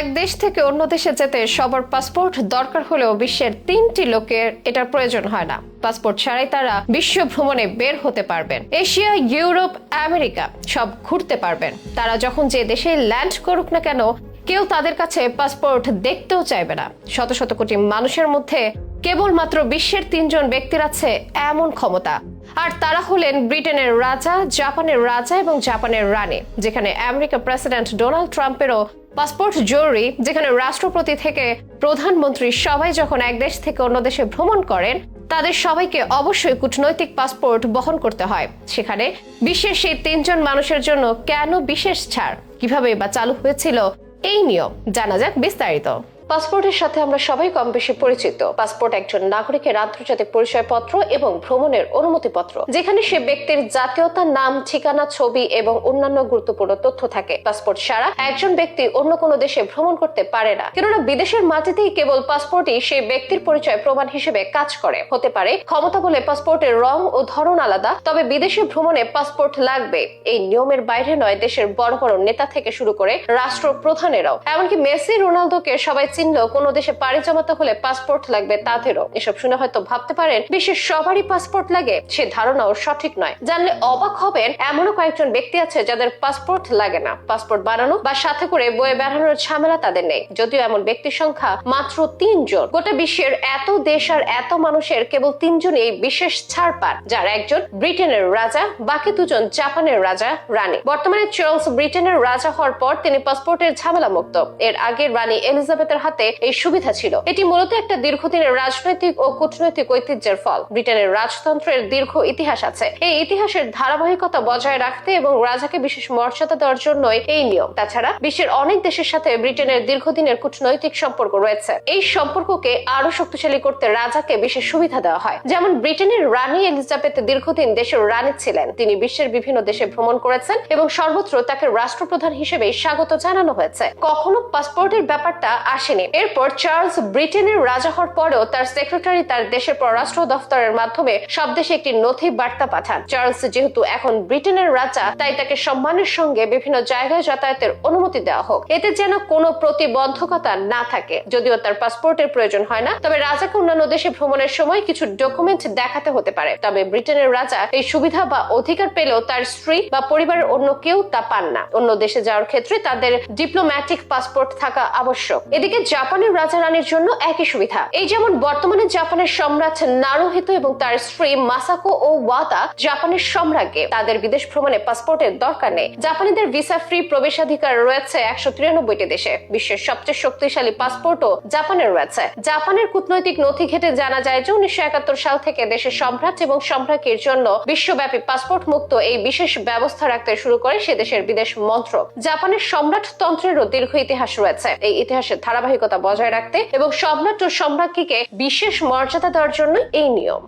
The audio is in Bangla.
এক দেশ থেকে অন্য দেশে যেতে সবার পাসপোর্ট দরকার হলেও বিশ্বের তিনটি লোকের এটার প্রয়োজন হয় না। পাসপোর্ট ছাড়াই তারা বিশ্ব ভ্রমণে বের হতে পারবেন। এশিয়া, ইউরোপ, আমেরিকা সব ঘুরতে পারবেন। তারা যখন যে দেশে ল্যান্ড করুক না কেন, কেউ তাদের কাছে পাসপোর্ট দেখতেও চাইবে না। শত শত কোটি মানুষের মধ্যে কেবলমাত্র বিশ্বের তিনজন ব্যক্তির আছে এমন ক্ষমতা। আর তারা হলেন ব্রিটেনের রাজা, জাপানের রাজা এবং জাপানের রানী, যেখানে আমেরিকা প্রেসিডেন্ট ডোনাল্ড ট্রাম্পেরও পাসপোর্ট জরুরি, যেখানে রাষ্ট্রপতি থেকে প্রধানমন্ত্রী সবাই যখন এক দেশ থেকে অন্য দেশে ভ্রমণ করেন, তাদের সবাইকে অবশ্যই কূটনৈতিক পাসপোর্ট বহন করতে হয়। সেখানে বিশ্বের সেই তিনজন মানুষের জন্য কেন বিশেষ ছাড়? কীভাবে বা চালু হয়েছিল এই নিয়ম? জানা যাক বিস্তারিত। পাসপোর্টের সাথে আমরা সবাই কম বেশি পরিচিত। পাসপোর্ট একজন নাগরিকের আন্তর্জাতিক পরিচয়পত্র এবং ভ্রমণের অনুমতিপত্র। যেখানে সে ব্যক্তির জাতীয়তা, নাম, ঠিকানা, ছবি এবং অন্যান্য গুরুত্বপূর্ণ তথ্য থাকে। পাসপোর্ট ছাড়া একজন ব্যক্তি অন্য কোনো দেশে ভ্রমণ করতে পারে না। কেননা বিদেশের মাটিতেই কেবল পাসপোর্টই সেই ব্যক্তির পরিচয় প্রমাণ হিসেবে কাজ করে। হতে পারে ক্ষমতা বলে পাসপোর্টের রং ও ধরন আলাদা, তবে বিদেশে ভ্রমণে পাসপোর্ট লাগবে। এই নিয়মের বাইরে নয় দেশের বড় বড় নেতা থেকে শুরু করে রাষ্ট্রপ্রধানেরাও। এমনকি মেসি, রোনালদোকে সবাই চিনলেও কোনো দেশে পাড়ি জমাতে হলে পাসপোর্ট লাগবে তাদেরও। এসব শুনে হয়তো ভাবতে পারেন, বিশ্বের সবারই পাসপোর্ট লাগে। সে ধারণাও সঠিক নয়। জানলে অবাক হবেন, এমনও কয়েকজন ব্যক্তি আছে যাদের পাসপোর্ট লাগে না। পাসপোর্ট বানানো বা সাথে করে বয়ে বেড়ানোর ঝামেলা তাদের নেই। যদিও এমন ব্যক্তির সংখ্যা মাত্র তিনজন গোটা বিশ্বের এত দেশ আর এত মানুষের কেবল তিনজনই এই বিশেষ ছাড় পান, যার একজন ব্রিটেনের রাজা, বাকি দুজন জাপানের রাজা, রানী। বর্তমানে চার্লস ব্রিটেনের রাজা হওয়ার পর তিনি পাসপোর্টের ঝামেলা মুক্ত এর আগে রানী এলিজাবেথের হাতে এই সুবিধা ছিল। এটি মূলত একটা দীর্ঘদিনের রাজনৈতিক ও কূটনৈতিক ঐতিহ্যের ফল। ব্রিটেনের রাজতন্ত্রের দীর্ঘ ইতিহাস আছে। এই ইতিহাসের ধারাবাহিকতা বজায় রাখতে এবং রাজাকে বিশেষ মর্যাদা দেওয়ার জন্যই এই নিয়ম। তাছাড়া বিশ্বের অনেক দেশের সাথে ব্রিটেনের দীর্ঘদিনের কূটনৈতিক সম্পর্ক রয়েছে। এই সম্পর্ককে আরও শক্তিশালী করতে রাজাকে বিশেষ সুবিধা দেওয়া হয়। যেমন ব্রিটেনের রানী এলিজাবেথ দীর্ঘদিন দেশের রানী ছিলেন। তিনি বিশ্বের বিভিন্ন দেশে ভ্রমণ করেছেন এবং সর্বত্র তাকে রাষ্ট্রপ্রধান হিসেবে স্বাগত জানানো হয়েছে। কখনো পাসপোর্টের ব্যাপারটা আসেনি এরপর চার্লস ব্রিটেনের রাজা হওয়ার পরেও তার সেক্রেটারি তার দেশের পররাষ্ট্র দফতরের মাধ্যমে সব দেশে একটি নথি বার্তা পাঠান। চার্লস যেহেতু এখন ব্রিটেনের রাজা, তাই তাকে সম্মানের সঙ্গে বিভিন্ন জায়গায় যাতায়াতের অনুমতি দেওয়া হোক। এতে যেন কোনো প্রতিবন্ধকতা না থাকে। যদিও তার পাসপোর্টের প্রয়োজন হয় না, তবে রাজাকে অন্যান্য দেশে ভ্রমণের সময় কিছু ডকুমেন্ট দেখাতে হতে পারে। তবে ব্রিটেনের রাজা এই সুবিধা বা অধিকার পেলেও তার স্ত্রী বা পরিবারের অন্য কেউ তা পান না। অন্য দেশে যাওয়ার ক্ষেত্রে তাদের ডিপ্লোম্যাটিক পাসপোর্ট থাকা আবশ্যক। এদিকে জাপানের রাজা রানীর জন্য একই সুবিধা। এই যেমন বর্তমানে জাপানের সম্রাট নারুহিত এবং তার স্ত্রী মাসাকো ও ওয়াদা জাপানের সম্রাজ্ঞে। তাদের বিদেশ ভ্রমণে পাসপোর্টের দরকার নেই। জাপানিদের ভিসা ফ্রি প্রবেশাধিকার রয়েছে একশো তিরানব্বইটি দেশে। বিশ্বের সবচেয়ে শক্তিশালী পাসপোর্টও জাপানের রয়েছে। জাপানের কূটনৈতিক নথি ঘেটে জানা যায় যে উনিশশো একাত্তর সাল থেকে দেশের সম্রাট এবং সম্রাজ্ঞীর জন্য বিশ্বব্যাপী পাসপোর্ট মুক্ত এই বিশেষ ব্যবস্থা রাখতে শুরু করে সে দেশের বিদেশ মন্ত্রক। জাপানের সম্রাট তন্ত্রেরও দীর্ঘ ইতিহাস রয়েছে। এই ইতিহাসের ধারাবাহিকতা বজায় রাখতে এবং সম্রাট ও সম্রাজ্ঞীকে বিশেষ মর্যাদা দেওয়ার জন্য এই নিয়ম।